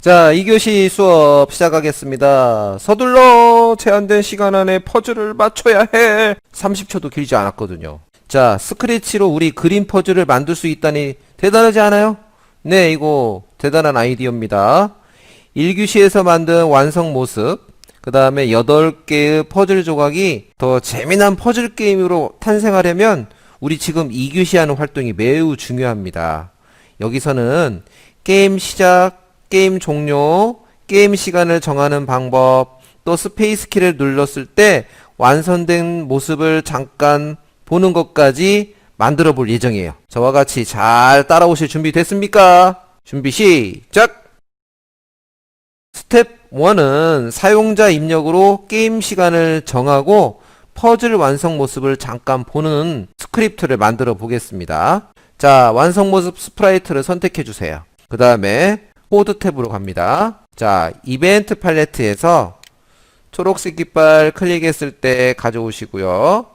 자, 2교시 수업 시작하겠습니다. 서둘러 제한된 시간 안에 퍼즐을 맞춰야 해. 30초도 길지 않았거든요. 자, 스크래치로 우리 그림 퍼즐을 만들 수 있다니 대단하지 않아요? 네, 이거 대단한 아이디어입니다. 1교시에서 만든 완성 모습, 그 다음에 8개의 퍼즐 조각이 더 재미난 퍼즐 게임으로 탄생하려면 우리 지금 2교시 하는 활동이 매우 중요합니다. 여기서는 게임 시작, 게임 종료, 게임 시간을 정하는 방법, 또 스페이스 키를 눌렀을 때 완성된 모습을 잠깐 보는 것까지 만들어 볼 예정이에요. 저와 같이 잘 따라오실 준비 됐습니까? 준비 시작! 스텝 1은 사용자 입력으로 게임 시간을 정하고 퍼즐 완성 모습을 잠깐 보는 스크립트를 만들어 보겠습니다. 자, 완성 모습 스프라이트를 선택해 주세요. 그 다음에 코드 탭으로 갑니다. 자, 이벤트 팔레트에서 초록색 깃발 클릭했을 때 가져오시고요.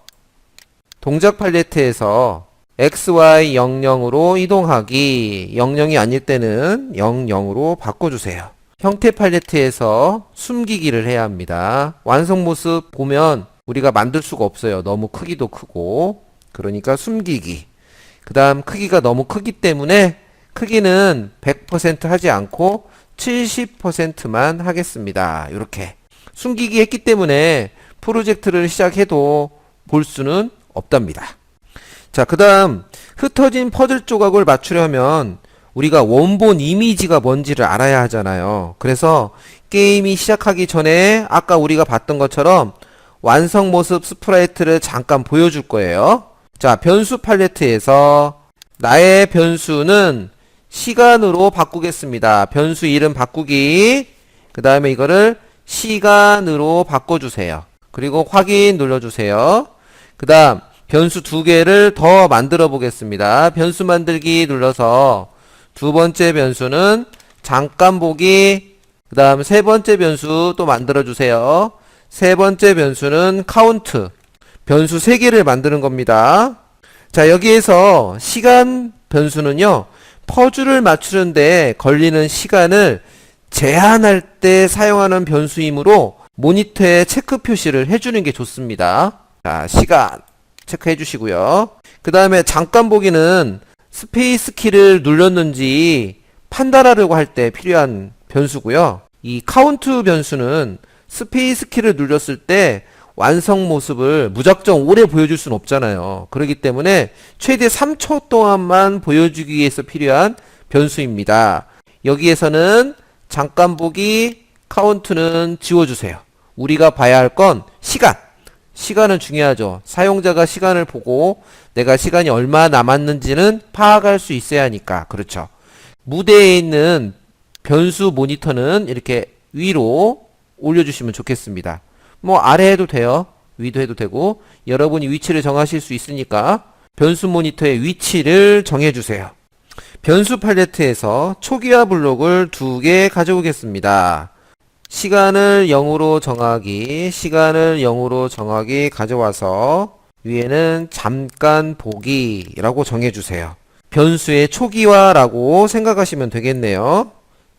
동작 팔레트에서 XY 00으로 이동하기 00이 아닐 때는 00으로 바꿔주세요. 형태 팔레트에서 숨기기를 해야 합니다. 완성 모습 보면 우리가 만들 수가 없어요. 너무 크기도 크고. 그러니까 숨기기. 그 다음 크기가 너무 크기 때문에 크기는 100% 하지 않고 70%만 하겠습니다. 이렇게. 숨기기 했기 때문에 프로젝트를 시작해도 볼 수는 없답니다. 자, 그 다음 흩어진 퍼즐 조각을 맞추려면 우리가 원본 이미지가 뭔지를 알아야 하잖아요. 그래서 게임이 시작하기 전에 아까 우리가 봤던 것처럼 완성 모습 스프라이트를 잠깐 보여줄 거예요. 자, 변수 팔레트에서 나의 변수는 시간으로 바꾸겠습니다. 변수 이름 바꾸기. 그 다음에 이거를 시간으로 바꿔주세요. 그리고 확인 눌러주세요. 그 다음 변수 두 개를 더 만들어 보겠습니다. 변수 만들기 눌러서 두 번째 변수는 잠깐 보기. 그 다음 세 번째 변수 또 만들어 주세요. 세 번째 변수는 카운트. 변수 세 개를 만드는 겁니다. 자, 여기에서 시간 변수는요, 퍼즐을 맞추는데 걸리는 시간을 제한할 때 사용하는 변수이므로 모니터에 체크 표시를 해주는 게 좋습니다. 자, 시간 체크해 주시고요. 그 다음에 잠깐 보기는 스페이스 키를 눌렀는지 판단하려고 할 때 필요한 변수고요. 이 카운트 변수는 스페이스 키를 눌렀을 때 완성 모습을 무작정 오래 보여줄 수는 없잖아요. 그렇기 때문에 최대 3초 동안만 보여주기 위해서 필요한 변수입니다. 여기에서는 잠깐 보기 카운트는 지워주세요. 우리가 봐야 할 건 시간. 시간은 중요하죠. 사용자가 시간을 보고 내가 시간이 얼마 남았는지는 파악할 수 있어야 하니까. 그렇죠. 무대에 있는 변수 모니터는 이렇게 위로 올려주시면 좋겠습니다. 뭐 아래 해도 돼요. 위도 해도 되고 여러분이 위치를 정하실 수 있으니까 변수 모니터의 위치를 정해주세요. 변수 팔레트에서 초기화 블록을 두 개 가져오겠습니다. 시간을 0으로 정하기, 시간을 0으로 정하기 가져와서 위에는 잠깐 보기라고 정해주세요. 변수의 초기화라고 생각하시면 되겠네요.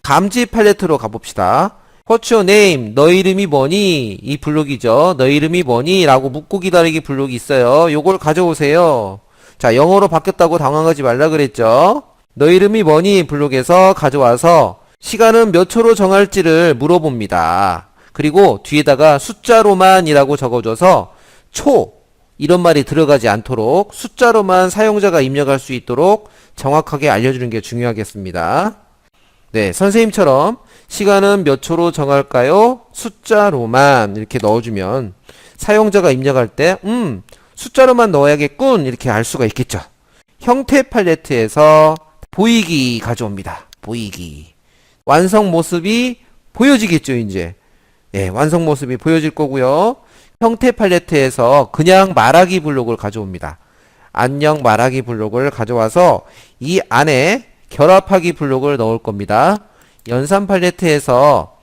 감지 팔레트로 가봅시다. What's your name? 너 이름이 뭐니? 이 블록이죠. 너 이름이 뭐니? 라고 묻고 기다리기 블록이 있어요. 요걸 가져오세요. 자, 영어로 바뀌었다고 당황하지 말라 그랬죠. 너 이름이 뭐니? 블록에서 가져와서 시간은 몇 초로 정할지를 물어봅니다. 그리고 뒤에다가 숫자로만이라고 적어줘서 초 이런 말이 들어가지 않도록 숫자로만 사용자가 입력할 수 있도록 정확하게 알려주는 게 중요하겠습니다. 네, 선생님처럼 시간은 몇 초로 정할까요? 숫자로만 이렇게 넣어주면 사용자가 입력할 때, 음, 숫자로만 넣어야겠군. 이렇게 알 수가 있겠죠. 형태 팔레트에서 보이기 가져옵니다. 보이기. 완성 모습이 보여지겠죠, 이제. 예, 완성 모습이 보여질 거고요. 형태 팔레트에서 그냥 말하기 블록을 가져옵니다. 안녕 말하기 블록을 가져와서 이 안에 결합하기 블록을 넣을 겁니다. 연산 팔레트에서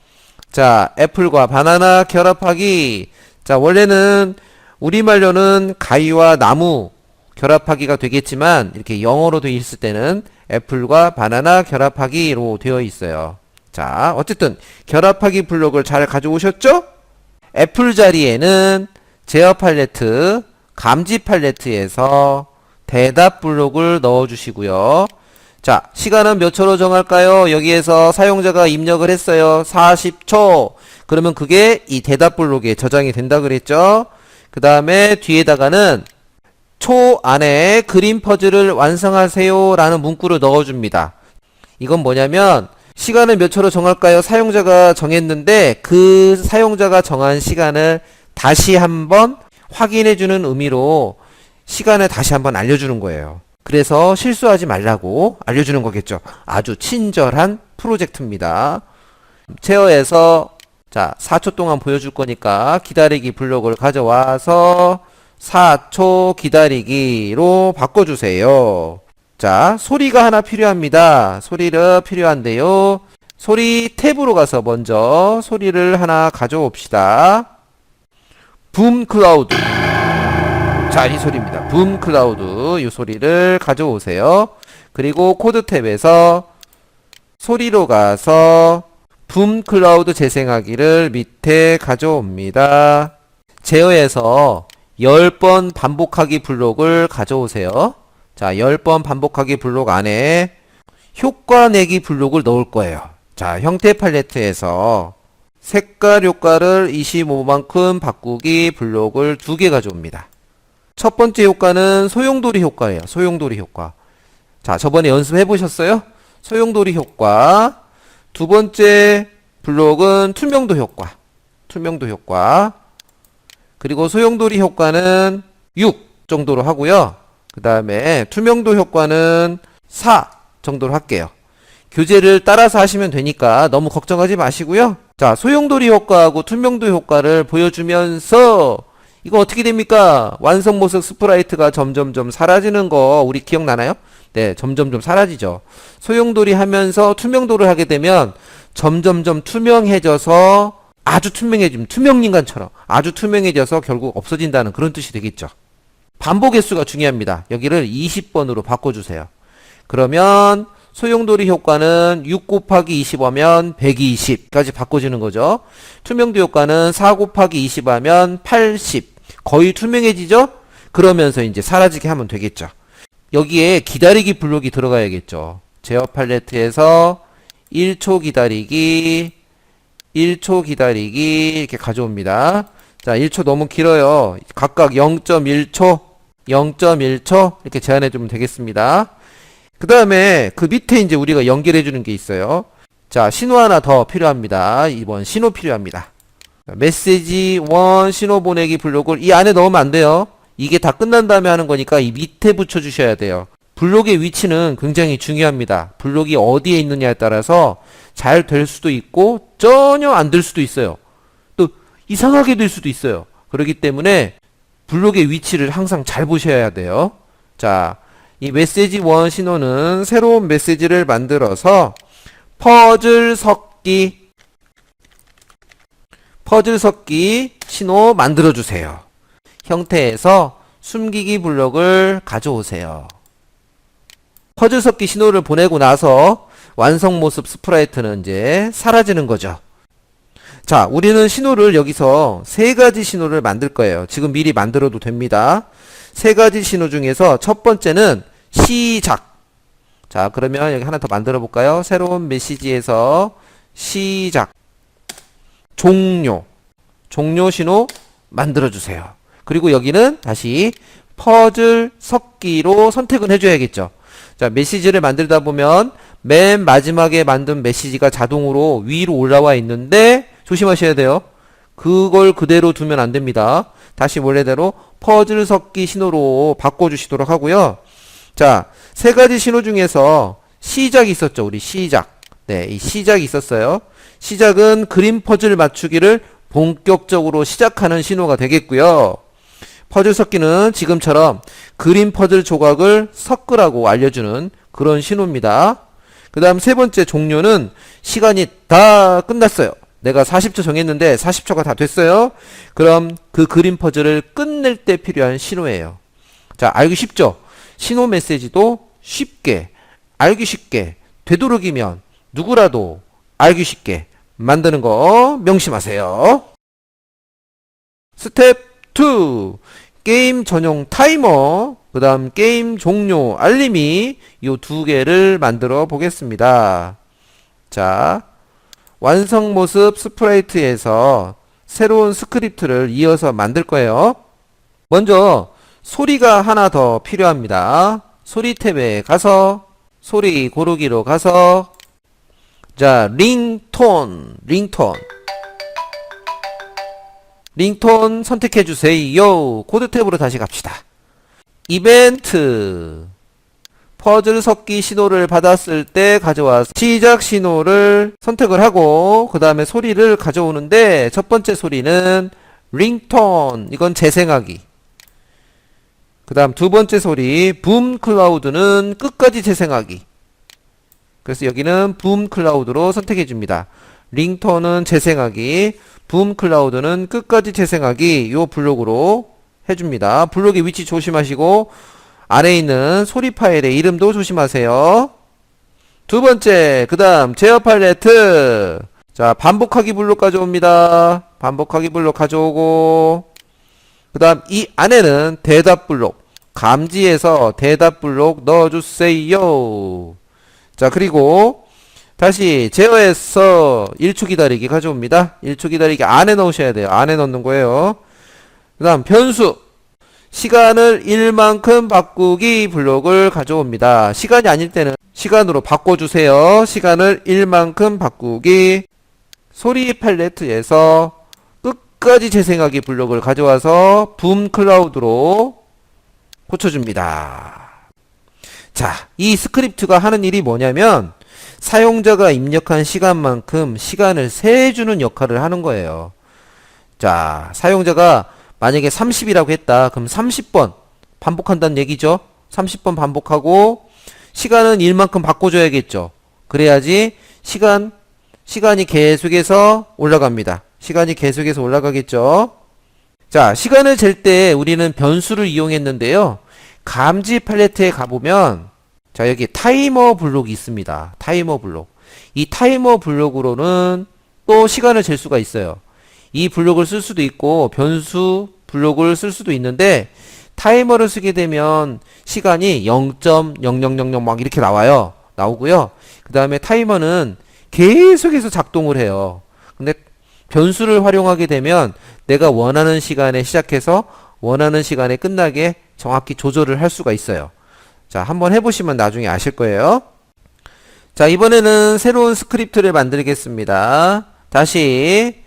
자, 애플과 바나나 결합하기. 자, 원래는 우리말로는 가위와 나무 결합하기가 되겠지만 이렇게 영어로 되어 있을 때는 애플과 바나나 결합하기로 되어 있어요. 자, 어쨌든 결합하기 블록을 잘 가져오셨죠? 애플 자리에는 제어 팔레트, 감지 팔레트에서 대답 블록을 넣어 주시고요. 자, 시간은 몇 초로 정할까요? 여기에서 사용자가 입력을 했어요. 40초. 그러면 그게 이 대답 블록에 저장이 된다 그랬죠? 그 다음에 뒤에다가는 초 안에 그림 퍼즐을 완성하세요 라는 문구를 넣어줍니다. 이건 뭐냐면 시간을 몇 초로 정할까요? 사용자가 정했는데 그 사용자가 정한 시간을 다시 한번 확인해주는 의미로 시간을 다시 한번 알려주는 거예요. 그래서 실수하지 말라고 알려주는 거겠죠. 아주 친절한 프로젝트입니다. 체어에서 자 4초 동안 보여줄 거니까 기다리기 블록을 가져와서 4초 기다리기로 바꿔주세요. 자 소리가 하나 필요합니다. 소리를 필요한데요. 소리 탭으로 가서 먼저 소리를 하나 가져옵시다. 붐 클라우드. 자, 이 소리입니다. 붐 클라우드. 이 소리를 가져오세요. 그리고 코드 탭에서 소리로 가서 붐 클라우드 재생하기를 밑에 가져옵니다. 제어에서 10번 반복하기 블록을 가져오세요. 자, 10번 반복하기 블록 안에 효과 내기 블록을 넣을 거예요. 자, 형태 팔레트에서 색깔 효과를 25만큼 바꾸기 블록을 두 개 가져옵니다. 첫 번째 효과는 소용돌이 효과예요. 소용돌이 효과. 자, 저번에 연습해 보셨어요? 소용돌이 효과. 두 번째 블록은 투명도 효과. 투명도 효과. 그리고 소용돌이 효과는 6 정도로 하고요. 그 다음에 투명도 효과는 4 정도로 할게요. 교재를 따라서 하시면 되니까 너무 걱정하지 마시고요. 자, 소용돌이 효과하고 투명도 효과를 보여주면서 이거 어떻게 됩니까? 완성 모습 스프라이트가 점점점 사라지는 거 우리 기억나나요? 네, 점점점 사라지죠. 소용돌이 하면서 투명도를 하게 되면 점점점 투명해져서 아주 투명해지면 투명인간처럼 아주 투명해져서 결국 없어진다는 그런 뜻이 되겠죠. 반복 횟수가 중요합니다. 여기를 20번으로 바꿔주세요. 그러면 소용돌이 효과는 6 곱하기 20 하면 120까지 바꿔지는 거죠. 투명도 효과는 4 곱하기 20 하면 80. 거의 투명해지죠? 그러면서 이제 사라지게 하면 되겠죠. 여기에 기다리기 블록이 들어가야겠죠. 제어 팔레트에서 1초 기다리기, 1초 기다리기 이렇게 가져옵니다. 자, 1초 너무 길어요. 각각 0.1초, 0.1초 이렇게 제한해 주면 되겠습니다. 그 다음에 그 밑에 이제 우리가 연결해 주는 게 있어요. 자, 신호 하나 더 필요합니다. 이번 신호 필요합니다. 메시지 원 신호 보내기 블록을 이 안에 넣으면 안 돼요. 이게 다 끝난 다음에 하는 거니까 이 밑에 붙여 주셔야 돼요. 블록의 위치는 굉장히 중요합니다. 블록이 어디에 있느냐에 따라서 잘 될 수도 있고 전혀 안 될 수도 있어요. 또 이상하게 될 수도 있어요. 그렇기 때문에 블록의 위치를 항상 잘 보셔야 돼요. 자, 이 메시지 원 신호는 새로운 메시지를 만들어서 퍼즐 섞기 퍼즐 섞기 신호 만들어 주세요. 형태에서 숨기기 블록을 가져오세요. 퍼즐 섞기 신호를 보내고 나서 완성 모습 스프라이트는 이제 사라지는 거죠. 자, 우리는 신호를 여기서 세 가지 신호를 만들 거예요. 지금 미리 만들어도 됩니다. 세 가지 신호 중에서 첫 번째는 시작. 자, 그러면 여기 하나 더 만들어 볼까요? 새로운 메시지에서 시작. 종료. 종료 신호 만들어 주세요. 그리고 여기는 다시 퍼즐 섞기로 선택을 해줘야겠죠. 자, 메시지를 만들다 보면 맨 마지막에 만든 메시지가 자동으로 위로 올라와 있는데 조심하셔야 돼요. 그걸 그대로 두면 안 됩니다. 다시 원래대로 퍼즐 섞기 신호로 바꿔주시도록 하고요. 자, 세 가지 신호 중에서 시작이 있었죠. 우리 시작. 네, 이 시작이 있었어요. 시작은 그림 퍼즐 맞추기를 본격적으로 시작하는 신호가 되겠고요. 퍼즐 섞기는 지금처럼 그림 퍼즐 조각을 섞으라고 알려주는 그런 신호입니다. 그 다음 세 번째 종료는 시간이 다 끝났어요. 내가 40초 정했는데 40초가 다 됐어요. 그럼 그 그림 퍼즐을 끝낼 때 필요한 신호예요. 자, 알기 쉽죠? 신호 메시지도 쉽게, 알기 쉽게, 되도록이면 누구라도 알기 쉽게 만드는 거 명심하세요. 스텝 2. 게임 전용 타이머, 그 다음 게임 종료 알림이 요두 개를 만들어 보겠습니다. 자, 완성 모습 스프라이트에서 새로운 스크립트를 이어서 만들 거예요. 먼저 소리가 하나 더 필요합니다. 소리 탭에 가서 소리 고르기로 가서 자, 링톤, 링톤. 링톤 선택해 주세요. 코드 탭으로 다시 갑시다. 이벤트. 퍼즐 섞기 신호를 받았을 때 가져와서 시작 신호를 선택을 하고 그 다음에 소리를 가져오는데 첫 번째 소리는 링톤 이건 재생하기 그 다음 두 번째 소리 붐 클라우드는 끝까지 재생하기 그래서 여기는 붐 클라우드로 선택해 줍니다 링톤은 재생하기 붐 클라우드는 끝까지 재생하기 요 블록으로 해줍니다 블록의 위치 조심하시고 아래에 있는 소리 파일의 이름도 조심하세요. 두 번째, 그 다음, 제어 팔레트. 자, 반복하기 블록 가져옵니다. 반복하기 블록 가져오고, 그 다음, 이 안에는 대답 블록. 감지해서 대답 블록 넣어주세요. 자, 그리고, 다시, 제어해서 1초 기다리기 가져옵니다. 1초 기다리기 안에 넣으셔야 돼요. 안에 넣는 거예요. 그 다음, 변수. 시간을 1만큼 바꾸기 블록을 가져옵니다. 시간이 아닐 때는 시간으로 바꿔주세요. 시간을 1만큼 바꾸기 소리 팔레트에서 끝까지 재생하기 블록을 가져와서 붐 클라우드로 고쳐줍니다. 자, 이 스크립트가 하는 일이 뭐냐면 사용자가 입력한 시간만큼 시간을 세주는 역할을 하는 거예요. 자, 사용자가 만약에 30이라고 했다. 그럼 30번 반복한다는 얘기죠. 30번 반복하고 시간은 1만큼 바꿔줘야겠죠. 그래야지 시간 시간이 계속해서 올라갑니다. 시간이 계속해서 올라가겠죠. 자, 시간을 잴 때 우리는 변수를 이용했는데요. 감지 팔레트에 가보면 자, 여기 타이머 블록이 있습니다. 타이머 블록. 이 타이머 블록으로는 또 시간을 잴 수가 있어요. 이 블록을 쓸 수도 있고 변수 블록을 쓸 수도 있는데 타이머를 쓰게 되면 시간이 0.0000 막 이렇게 나와요. 나오고요. 그 다음에 타이머는 계속해서 작동을 해요. 근데 변수를 활용하게 되면 내가 원하는 시간에 시작해서 원하는 시간에 끝나게 정확히 조절을 할 수가 있어요. 자, 한번 해보시면 나중에 아실 거예요. 자, 이번에는 새로운 스크립트를 만들겠습니다. 다시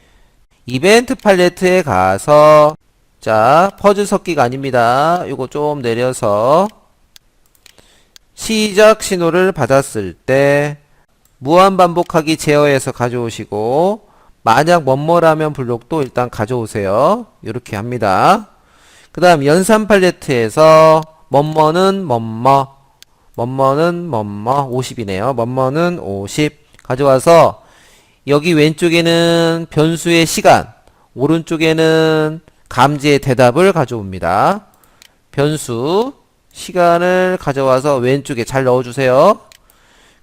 이벤트 팔레트에 가서 자, 퍼즐 섞기가 아닙니다. 이거 좀 내려서 시작 신호를 받았을 때 무한 반복하기 제어해서 가져오시고 만약 뭐뭐라면 블록도 일단 가져오세요. 이렇게 합니다. 그 다음 연산 팔레트에서 뭐뭐는 뭐뭐 뭐뭐는 뭐뭐 50이네요. 뭐뭐는 50 가져와서 여기 왼쪽에는 변수의 시간 오른쪽에는 감지의 대답을 가져옵니다. 변수 시간을 가져와서 왼쪽에 잘 넣어주세요.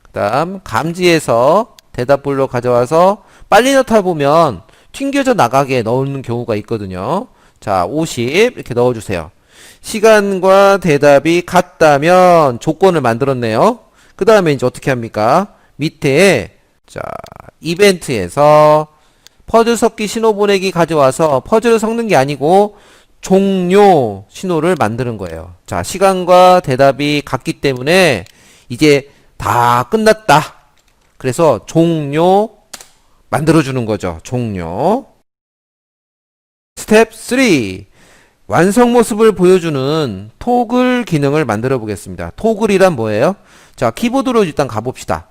그 다음 감지에서 대답블로 가져와서 빨리 넣다 보면 튕겨져 나가게 넣는 경우가 있거든요. 자, 50 이렇게 넣어주세요. 시간과 대답이 같다면 조건을 만들었네요. 그 다음에 이제 어떻게 합니까? 밑에 자 이벤트에서 퍼즐 섞기 신호 보내기 가져와서 퍼즐을 섞는 게 아니고 종료 신호를 만드는 거예요. 자, 시간과 대답이 같기 때문에 이제 다 끝났다. 그래서 종료 만들어주는 거죠. 종료. 스텝 3. 완성 모습을 보여주는 토글 기능을 만들어 보겠습니다. 토글이란 뭐예요? 자, 키보드로 일단 가봅시다.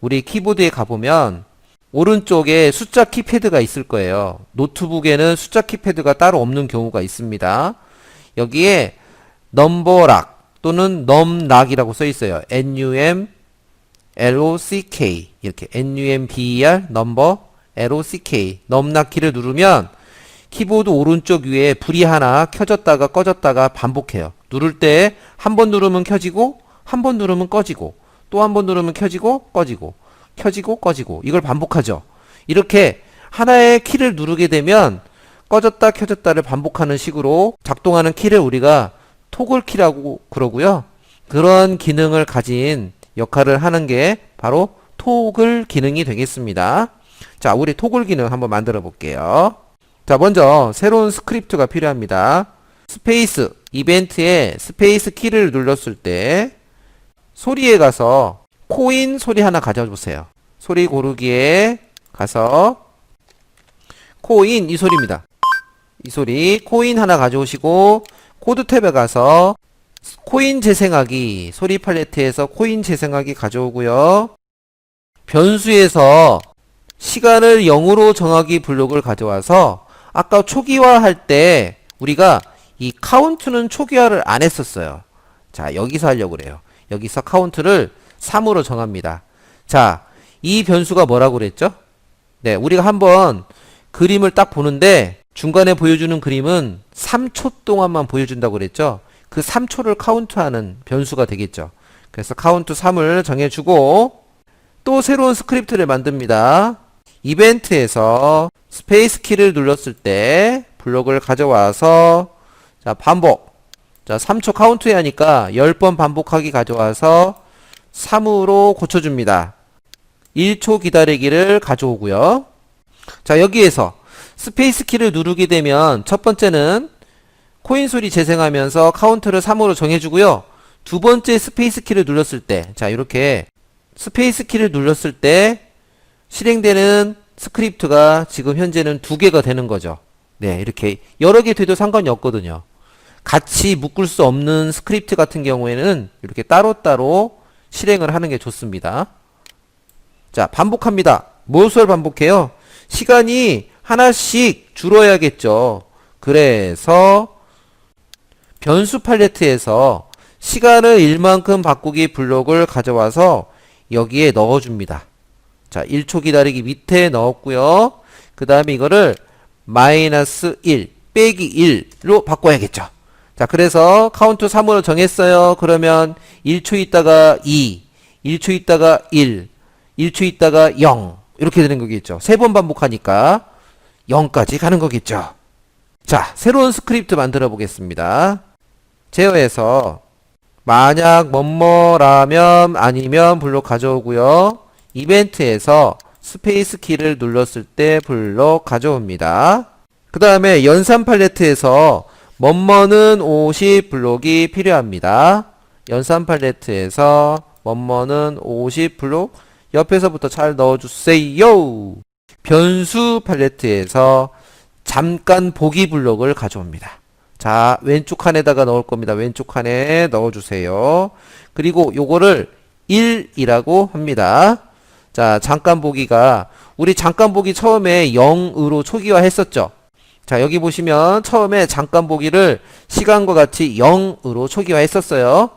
우리 키보드에 가보면 오른쪽에 숫자 키패드가 있을 거예요. 노트북에는 숫자 키패드가 따로 없는 경우가 있습니다. 여기에 넘버락 또는 넘락이라고 써 있어요. NUM LOCK 이렇게 NUMBER 넘버 LOCK 넘락 키를 누르면 키보드 오른쪽 위에 불이 하나 켜졌다가 꺼졌다가 반복해요. 누를 때 한 번 누르면 켜지고 한 번 누르면 꺼지고 또 한 번 누르면 켜지고 꺼지고 켜지고 꺼지고 이걸 반복하죠. 이렇게 하나의 키를 누르게 되면 꺼졌다 켜졌다를 반복하는 식으로 작동하는 키를 우리가 토글 키라고 그러고요. 그런 기능을 가진 역할을 하는 게 바로 토글 기능이 되겠습니다. 자, 우리 토글 기능 한번 만들어 볼게요. 자, 먼저 새로운 스크립트가 필요합니다. 스페이스, 이벤트에 스페이스 키를 눌렀을 때 소리에 가서 코인 소리 하나 가져보세요. 소리 고르기에 가서 코인 이 소리입니다. 이 소리 코인 하나 가져오시고 코드 탭에 가서 코인 재생하기 소리 팔레트에서 코인 재생하기 가져오고요. 변수에서 시간을 0으로 정하기 블록을 가져와서 아까 초기화 할 때 우리가 이 카운트는 초기화를 안 했었어요. 자, 여기서 하려고 그래요. 여기서 카운트를 3으로 정합니다. 자, 이 변수가 뭐라고 그랬죠? 네, 우리가 한번 그림을 딱 보는데 중간에 보여주는 그림은 3초 동안만 보여준다고 그랬죠? 그 3초를 카운트하는 변수가 되겠죠. 그래서 카운트 3을 정해주고 또 새로운 스크립트를 만듭니다. 이벤트에서 스페이스 키를 눌렀을 때 블록을 가져와서 자 반복 자 3초 카운트해야 하니까 10번 반복하기 가져와서 3으로 고쳐줍니다. 1초 기다리기를 가져오고요. 자 여기에서 스페이스 키를 누르게 되면 첫 번째는 코인 소리 재생하면서 카운트를 3으로 정해주고요. 두 번째 스페이스 키를 눌렀을 때, 자, 이렇게 스페이스 키를 눌렀을 때 실행되는 스크립트가 지금 현재는 두 개가 되는 거죠. 네, 이렇게 여러 개 돼도 상관이 없거든요. 같이 묶을 수 없는 스크립트 같은 경우에는 이렇게 따로따로 실행을 하는 게 좋습니다. 자, 반복합니다. 무엇을 반복해요? 시간이 하나씩 줄어야겠죠. 그래서 변수 팔레트에서 시간을 1만큼 바꾸기 블록을 가져와서 여기에 넣어줍니다. 자, 1초 기다리기 밑에 넣었고요. 그 다음에 이거를 마이너스 1 빼기 1로 바꿔야겠죠. 자, 그래서 카운트 3으로 정했어요. 그러면 1초 있다가 2, 1초 있다가 1, 1초 있다가 0 이렇게 되는 거겠죠. 세 번 반복하니까 0까지 가는 거겠죠. 자, 새로운 스크립트 만들어 보겠습니다. 제어에서 만약 뭐뭐라면 아니면 블록 가져오고요. 이벤트에서 스페이스 키를 눌렀을 때 블록 가져옵니다. 그 다음에 연산 팔레트에서 뭐뭐는 50 블록이 필요합니다. 연산 팔레트에서 뭐뭐는 50 블록 옆에서부터 잘 넣어주세요. 변수 팔레트에서 잠깐 보기 블록을 가져옵니다. 자, 왼쪽 칸에다가 넣을 겁니다. 왼쪽 칸에 넣어주세요. 그리고 요거를 1이라고 합니다. 자, 잠깐 보기가, 우리 잠깐 보기 처음에 0으로 초기화 했었죠? 자, 여기 보시면 처음에 잠깐 보기를 시간과 같이 0으로 초기화 했었어요.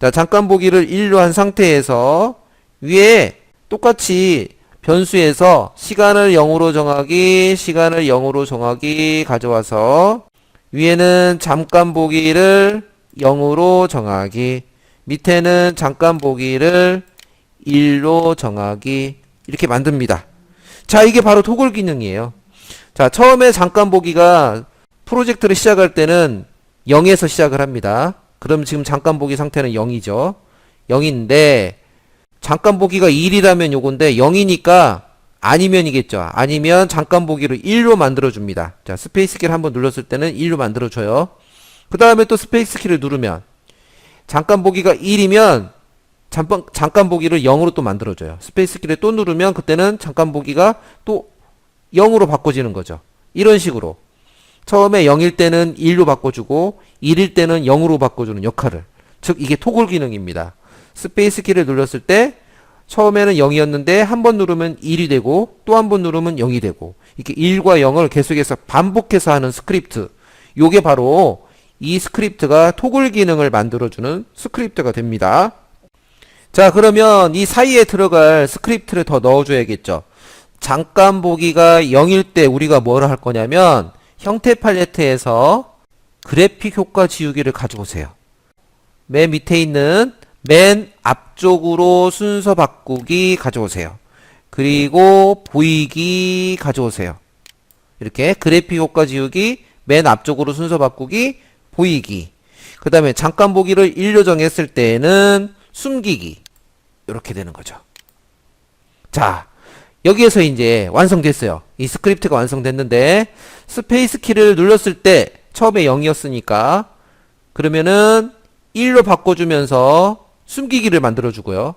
자, 잠깐 보기를 1로 한 상태에서 위에 똑같이 변수에서 시간을 0으로 정하기, 시간을 0으로 정하기 가져와서 위에는 잠깐 보기를 0으로 정하기, 밑에는 잠깐 보기를 1로 정하기 이렇게 만듭니다. 자, 이게 바로 토글 기능이에요. 자, 처음에 잠깐 보기가 프로젝트를 시작할 때는 0에서 시작을 합니다. 그럼 지금 잠깐 보기 상태는 0이죠. 0인데 잠깐 보기가 1이라면 요건데 0이니까 아니면이겠죠. 아니면 잠깐 보기를 1로 만들어 줍니다. 자, 스페이스 키를 한번 눌렀을 때는 1로 만들어 줘요. 그 다음에 또 스페이스 키를 누르면 잠깐 보기가 1이면 잠깐, 잠깐 보기를 0으로 또 만들어 줘요. 스페이스 키를 또 누르면 그때는 잠깐 보기가 또 0으로 바꿔지는 거죠. 이런 식으로 처음에 0일 때는 1로 바꿔주고 1일 때는 0으로 바꿔주는 역할을 즉 이게 토글 기능입니다. 스페이스 키를 눌렀을 때 처음에는 0이었는데 한 번 누르면 1이 되고 또 한 번 누르면 0이 되고 이렇게 1과 0을 계속해서 반복해서 하는 스크립트 요게 바로 이 스크립트가 토글 기능을 만들어주는 스크립트가 됩니다. 자 그러면 이 사이에 들어갈 스크립트를 더 넣어줘야겠죠. 잠깐 보기가 0일 때 우리가 뭐를 할 거냐면 형태 팔레트에서 그래픽 효과 지우기를 가져오세요. 맨 밑에 있는 맨 앞쪽으로 순서 바꾸기 가져오세요. 그리고 보이기 가져오세요. 이렇게 그래픽 효과 지우기, 맨 앞쪽으로 순서 바꾸기, 보이기. 그 다음에 잠깐 보기를 1로 정했을 때는 숨기기. 이렇게 되는 거죠. 자, 여기에서 이제 완성됐어요. 이 스크립트가 완성됐는데, 스페이스 키를 눌렀을 때, 처음에 0이었으니까, 그러면은 1로 바꿔주면서 숨기기를 만들어주고요.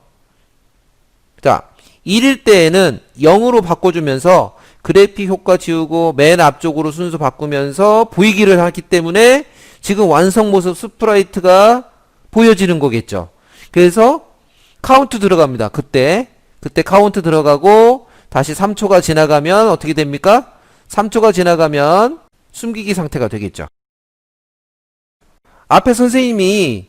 자, 1일 때에는 0으로 바꿔주면서 그래픽 효과 지우고 맨 앞쪽으로 순서 바꾸면서 보이기를 하기 때문에 지금 완성 모습 스프라이트가 보여지는 거겠죠. 그래서 카운트 들어갑니다. 그때 그때 카운트 들어가고 다시 3초가 지나가면 어떻게 됩니까? 3초가 지나가면 숨기기 상태가 되겠죠. 앞에 선생님이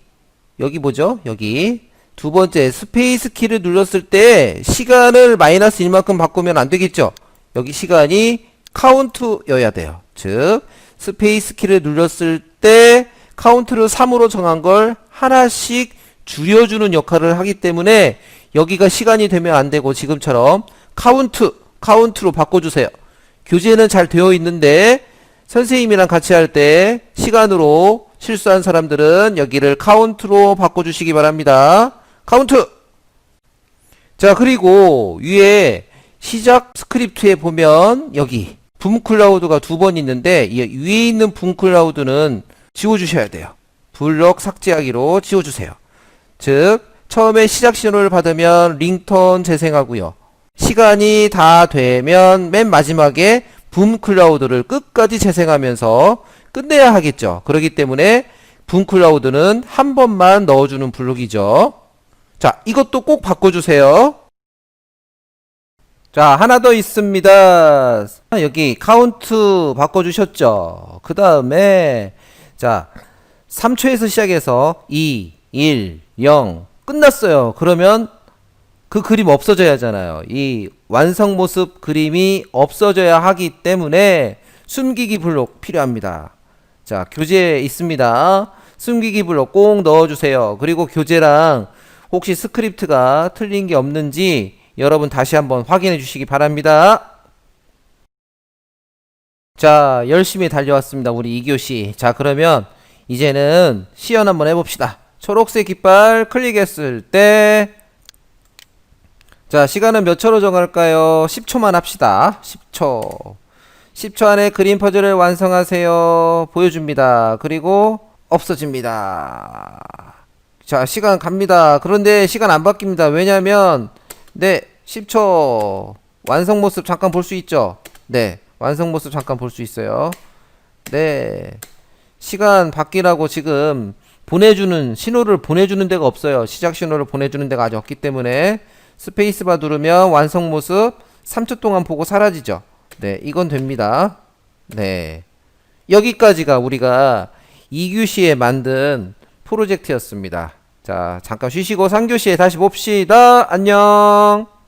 여기 뭐죠? 여기 두 번째 스페이스 키를 눌렀을 때 시간을 마이너스 1만큼 바꾸면 안 되겠죠? 여기 시간이 카운트여야 돼요. 즉 스페이스 키를 눌렀을 때 카운트를 3으로 정한 걸 하나씩 줄여주는 역할을 하기 때문에 여기가 시간이 되면 안 되고 지금처럼 카운트 카운트로 바꿔주세요. 교재는 잘 되어 있는데 선생님이랑 같이 할 때 시간으로 실수한 사람들은 여기를 카운트로 바꿔주시기 바랍니다. 카운트! 자, 그리고 위에 시작 스크립트에 보면 여기 붐 클라우드가 두 번 있는데 이 위에 있는 붐 클라우드는 지워주셔야 돼요. 블럭 삭제하기로 지워주세요. 즉, 처음에 시작 신호를 받으면 링턴 재생하고요. 시간이 다 되면 맨 마지막에 붐 클라우드를 끝까지 재생하면서 끝내야 하겠죠. 그렇기 때문에 붐 클라우드는 한 번만 넣어주는 블록이죠. 자, 이것도 꼭 바꿔주세요. 자, 하나 더 있습니다. 여기 카운트 바꿔주셨죠. 그 다음에, 자, 3초에서 시작해서 2, 1, 0, 끝났어요. 그러면 그 그림 없어져야 하잖아요. 이 완성 모습 그림이 없어져야 하기 때문에 숨기기 블록 필요합니다. 자, 교재 있습니다. 숨기기 블록 꼭 넣어주세요. 그리고 교재랑 혹시 스크립트가 틀린 게 없는지 여러분 다시 한번 확인해 주시기 바랍니다. 자, 열심히 달려왔습니다. 우리 2교시. 자, 그러면 이제는 시연 한번 해봅시다. 초록색 깃발 클릭했을 때 자, 시간은 몇 초로 정할까요? 10초만 합시다. 10초. 10초 안에 그림 퍼즐을 완성하세요. 보여줍니다. 그리고 없어집니다. 자, 시간 갑니다. 그런데 시간 안 바뀝니다. 왜냐면, 네, 10초. 완성 모습 잠깐 볼 수 있죠? 네, 완성 모습 잠깐 볼 수 있어요. 네. 시간 바뀌라고 지금 보내주는, 신호를 보내주는 데가 없어요. 시작 신호를 보내주는 데가 아직 없기 때문에 스페이스바 누르면 완성 모습 3초 동안 보고 사라지죠. 네, 이건 됩니다. 네. 여기까지가 우리가 2교시에 만든 프로젝트였습니다. 자, 잠깐 쉬시고 3교시에 다시 봅시다. 안녕.